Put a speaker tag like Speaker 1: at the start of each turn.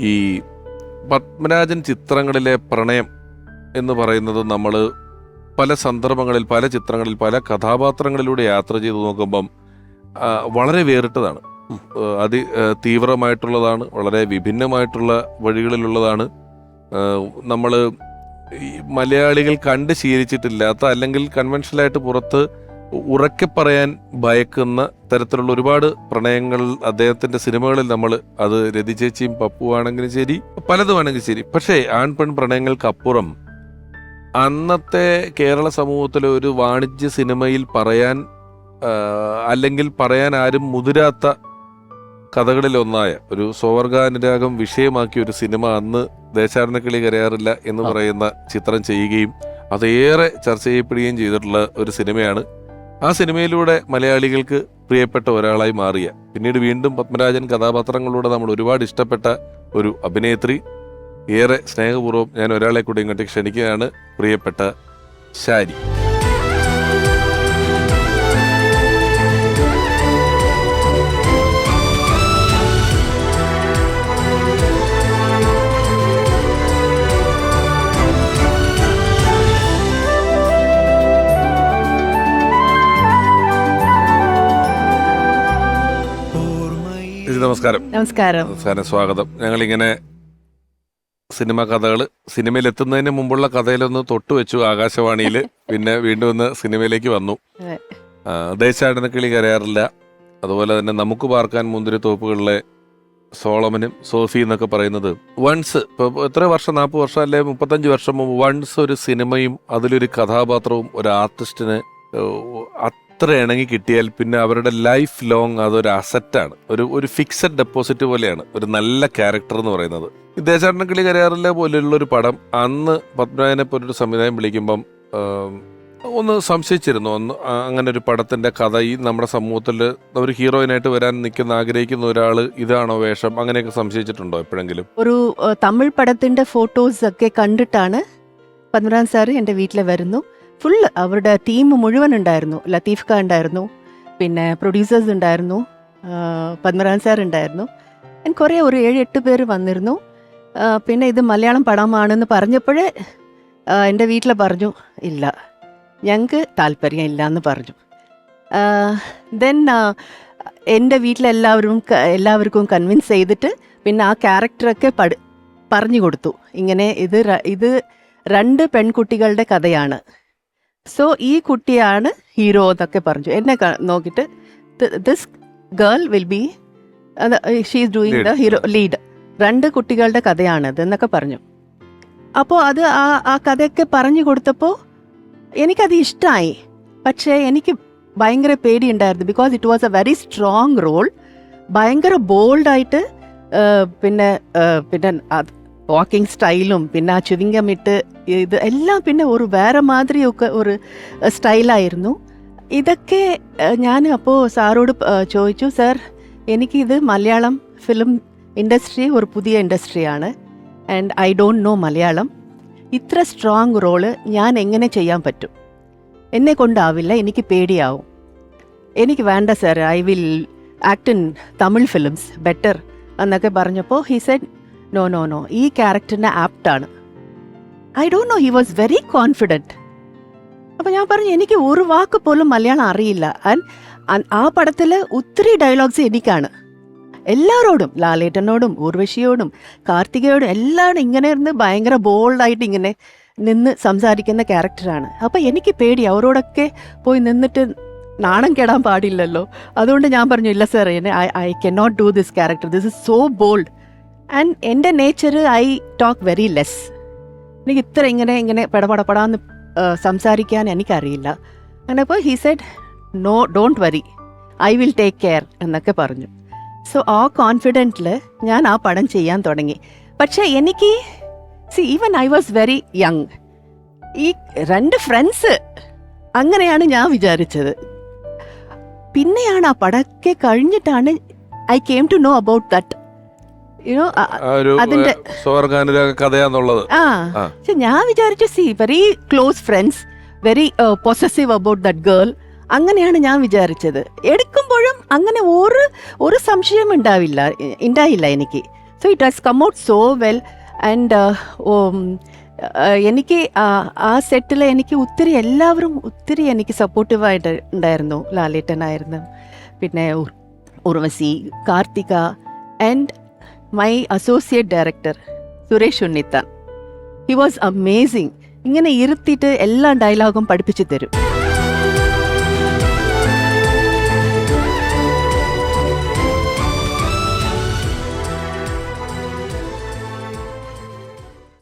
Speaker 1: ഈ പത്മരാജൻ ചിത്രങ്ങളിലെ പ്രണയം എന്ന് പറയുന്നത് നമ്മൾ പല സന്ദർഭങ്ങളിൽ പല ചിത്രങ്ങളിൽ പല കഥാപാത്രങ്ങളിലൂടെ യാത്ര ചെയ്ത് നോക്കുമ്പം വളരെ വേറിട്ടതാണ്. അതി തീവ്രമായിട്ടുള്ളതാണ് വളരെ വിഭിന്നമായിട്ടുള്ള വഴികളിലുള്ളതാണ്. നമ്മൾ മലയാളികൾ കണ്ട് ശീലിച്ചിട്ടില്ലാത്ത അല്ലെങ്കിൽ കൺവെൻഷനായിട്ട് പുറത്ത് ഉറക്കെ പറയാൻ ഭയക്കുന്ന തരത്തിലുള്ള ഒരുപാട് പ്രണയങ്ങൾ അദ്ദേഹത്തിന്റെ സിനിമകളിൽ നമ്മൾ അത് രതിചേച്ചിയും പപ്പു ആണെങ്കിലും ശരി പലതുമാണെങ്കിലും ശരി. പക്ഷേ ആൺ പെൺ പ്രണയങ്ങൾക്കപ്പുറം അന്നത്തെ കേരള സമൂഹത്തിലെ ഒരു വാണിജ്യ സിനിമയിൽ പറയാൻ അല്ലെങ്കിൽ പറയാൻ ആരും മുതിരാത്ത കഥകളിലൊന്നായ ഒരു സ്വർഗാനുരാഗം വിഷയമാക്കിയ ഒരു സിനിമ അന്ന് ദേശാടനക്കിളി കരയാറില്ല എന്ന് പറയുന്ന ചിത്രം ചെയ്യുകയും അതേറെ ചർച്ച ചെയ്യപ്പെടുകയും ചെയ്തിട്ടുള്ള ഒരു സിനിമയാണ്. ആ സിനിമയിലൂടെ മലയാളികൾക്ക് പ്രിയപ്പെട്ട ഒരാളായി മാറിയ പിന്നീട് വീണ്ടും പത്മരാജൻ കഥാപാത്രങ്ങളിലൂടെ നമ്മൾ ഒരുപാട് ഇഷ്ടപ്പെട്ട ഒരു അഭിനേത്രി ഏറെ സ്നേഹപൂർവം ഞാൻ ഒരാളെ കൂടി ഇങ്ങോട്ട് ക്ഷണിക്കുകയാണ് പ്രിയപ്പെട്ട ശാരി നമസ്കാരം.
Speaker 2: നമസ്കാരം.
Speaker 1: നമസ്കാരം സ്വാഗതം. ഞങ്ങളിങ്ങനെ സിനിമ കഥകൾ സിനിമയിൽ എത്തുന്നതിന് മുമ്പുള്ള കഥയിലൊന്ന് തൊട്ടു വെച്ചു ആകാശവാണിയിൽ പിന്നെ വീണ്ടും ഒന്ന് സിനിമയിലേക്ക് വന്നു. ദേശാടന കിളി കരയാറില്ല. അതുപോലെ തന്നെ നമുക്ക് പാർക്കാൻ മുന്തിരി തോപ്പുകളിലെ സോളമനും സോഫി എന്നൊക്കെ പറയുന്നത് വൺസ് ഇപ്പൊ എത്ര വർഷം? നാൽപ്പത് വർഷം അല്ലെ? മുപ്പത്തഞ്ച് വർഷം മുമ്പ് വൺസ് ഒരു സിനിമയും അതിലൊരു കഥാപാത്രവും ഒരു ആർട്ടിസ്റ്റിന് അത്ര ഇണങ്ങി കിട്ടിയാൽ പിന്നെ അവരുടെ ലൈഫ് ലോങ് അതൊരു അസറ്റാണ് ഒരു ഒരു ഫിക്സഡ് ഡെപ്പോസിറ്റ് പോലെയാണ്. ഒരു നല്ല ക്യാരക്ടർ എന്ന് പറയുന്നത്. ദേശാടന കിളി കരയാറിലെ പോലെയുള്ള ഒരു പടം അന്ന് പത്മനാഭനെ പോലൊരു സംവിധാനം വിളിക്കുമ്പം ഒന്ന് സംശയിച്ചിരുന്നു. ഒന്ന് അങ്ങനെ ഒരു പടത്തിന്റെ കഥ ഈ നമ്മുടെ സമൂഹത്തിൽ ഒരു ഹീറോയിനായിട്ട് വരാൻ നിൽക്കുന്ന ആഗ്രഹിക്കുന്ന ഒരാൾ ഇതാണോ വേഷം? അങ്ങനെയൊക്കെ സംശയിച്ചിട്ടുണ്ടോ എപ്പോഴെങ്കിലും?
Speaker 2: ഒരു തമിഴ് പടത്തിന്റെ ഫോട്ടോസ് ഒക്കെ കണ്ടിട്ടാണ് പത്മനാഭൻ സാറ് എന്റെ വീട്ടിൽ വരുന്നു. ഫുൾ അവരുടെ ടീം മുഴുവൻ ഉണ്ടായിരുന്നു. ലത്തീഫ് ഖാൻ ഉണ്ടായിരുന്നു. പിന്നെ പ്രൊഡ്യൂസേഴ്സ് ഉണ്ടായിരുന്നു. പത്മരാജൻ സാർ ഉണ്ടായിരുന്നു. ഞാൻ കുറേ ഒരു ഏഴ് എട്ട് പേര് വന്നിരുന്നു. പിന്നെ ഇത് മലയാളം പടമാണെന്ന് പറഞ്ഞപ്പോഴേ എന്റെ വീട്ടിൽ പറഞ്ഞു ഇല്ല ഞങ്ങൾക്ക് താല്പര്യം ഇല്ല എന്ന് പറഞ്ഞു ദെൻ എന്റെ വീട്ടിലെല്ലാവരും എല്ലാവർക്കും കൺവിൻസ് ചെയ്തിട്ട് പിന്നെ ആ ക്യാരക്ടറൊക്കെ പഠി പറഞ്ഞു കൊടുത്തു. ഇങ്ങനെ ഇത് ഇത് രണ്ട് പെൺകുട്ടികളുടെ കഥയാണ്. സോ ഈ കുട്ടിയാണ് ഹീറോ എന്നൊക്കെ പറഞ്ഞു. എന്നെ നോക്കിയിട്ട് this girl will be she's doing the. Hero lead രണ്ട് കുട്ടികളുടെ കഥയാണിത് എന്നൊക്കെ പറഞ്ഞു. അപ്പോൾ അത് ആ ആ കഥയൊക്കെ പറഞ്ഞു കൊടുത്തപ്പോൾ എനിക്കത് ഇഷ്ടമായി പക്ഷേ എനിക്ക് ഭയങ്കര പേടിയുണ്ടായിരുന്നു. Because it was a very strong role ഭയങ്കര ബോൾഡായിട്ട് പിന്നെ പിന്നെ വാക്കിംഗ് സ്റ്റൈലും പിന്നെ ആ ചുവിങ്കം ഇട്ട് ഇത് എല്ലാം പിന്നെ ഒരു വേറെ മാതിരിയൊക്കെ ഒരു സ്റ്റൈലായിരുന്നു ഇതൊക്കെ ഞാൻ അപ്പോൾ സാറോട് ചോദിച്ചു സാർ എനിക്കിത് മലയാളം ഫിലിം ഇൻഡസ്ട്രി ഒരു പുതിയ ഇൻഡസ്ട്രിയാണ് and I don't know Malayalam. ഇത്ര സ്ട്രോങ് റോൾ ഞാൻ എങ്ങനെ ചെയ്യാൻ പറ്റും? എന്നെ കൊണ്ടാവില്ല എനിക്ക് പേടിയാവും. എനിക്ക് വേണ്ട sir I will act in Tamil films better എന്നൊക്കെ പറഞ്ഞപ്പോൾ he said no no no ഈ ക്യാരക്ടറിന് ആപ്റ്റാണ്. I don't know he was very confident അപ്പോൾ ഞാൻ പറഞ്ഞു എനിക്ക് ഒരു വാക്ക് പോലും മലയാളം അറിയില്ല. ആൻഡ് ആ പടത്തിൽ ഒത്തിരി ഡയലോഗ്സ് എനിക്കാണ്. എല്ലാവരോടും ലാലേട്ടനോടും ഊർവശിയോടും കാർത്തികയോടും എല്ലാവരും ഇങ്ങനെ ഇരുന്ന് ഭയങ്കര ബോൾഡായിട്ട് ഇങ്ങനെ നിന്ന് സംസാരിക്കുന്ന ക്യാരക്ടറാണ്. അപ്പോൾ എനിക്ക് പേടി അവരോടൊക്കെ പോയി നിന്നിട്ട് നാണം കെടാൻ പാടില്ലല്ലോ. അതുകൊണ്ട് ഞാൻ പറഞ്ഞു ഇല്ല sir I I can not do this character this is so bold and എന്റെ nature I talk very less എനിക്ക് ഇത്ര ഇങ്ങനെ ഇങ്ങനെ പടപടപടാന്ന് സംസാരിക്കാൻ എനിക്കറിയില്ല. അങ്ങനെ അപ്പോൾ he said no don't worry I will take care എന്നൊക്കെ പറഞ്ഞു. സോ ആ കോൺഫിഡന്റിൽ ഞാൻ ആ പടം ചെയ്യാൻ തുടങ്ങി. പക്ഷേ എനിക്ക് see even I was very young ഈ രണ്ട് ഫ്രണ്ട്സ് അങ്ങനെയാണ് ഞാൻ വിചാരിച്ചത്. പിന്നെയാണ് ആ പടക്കെ കഴിഞ്ഞിട്ടാണ് I came to know about that you know
Speaker 1: ആ ഒരു
Speaker 2: അതിന്റെ-
Speaker 1: സ്വർഗാനുരാഗ കഥയാന്നുള്ളത്.
Speaker 2: ആ. പക്ഷെ ഞാൻ വിചാരിച്ചു see very close friends very possessive about that girl അങ്ങനെയാണ് ഞാൻ വിചാരിച്ചത്. എടുക്കുമ്പോഴും അങ്ങനെ ഒരു ഒരു സംശയം ഉണ്ടാവില്ല ഉണ്ടായില്ല എനിക്ക്. So it has come out so well and എനിക്ക് ആ- സെറ്റിൽ എനിക്ക് ഒത്തിരി എല്ലാവരും ഒത്തിരി എനിക്ക് സപ്പോർട്ടീവായിട്ട് ഉണ്ടായിരുന്നു ലാലേട്ടനായിരുന്നു. പിന്നെ ഉർ- Urvashi Karthika and my associate director Suresh Unnithan he was amazing ഇങ്ങനെ ഇരുത്തിയിട്ട് എല്ലാ ഡയലോഗും പഠിപ്പിച്ചു തരും.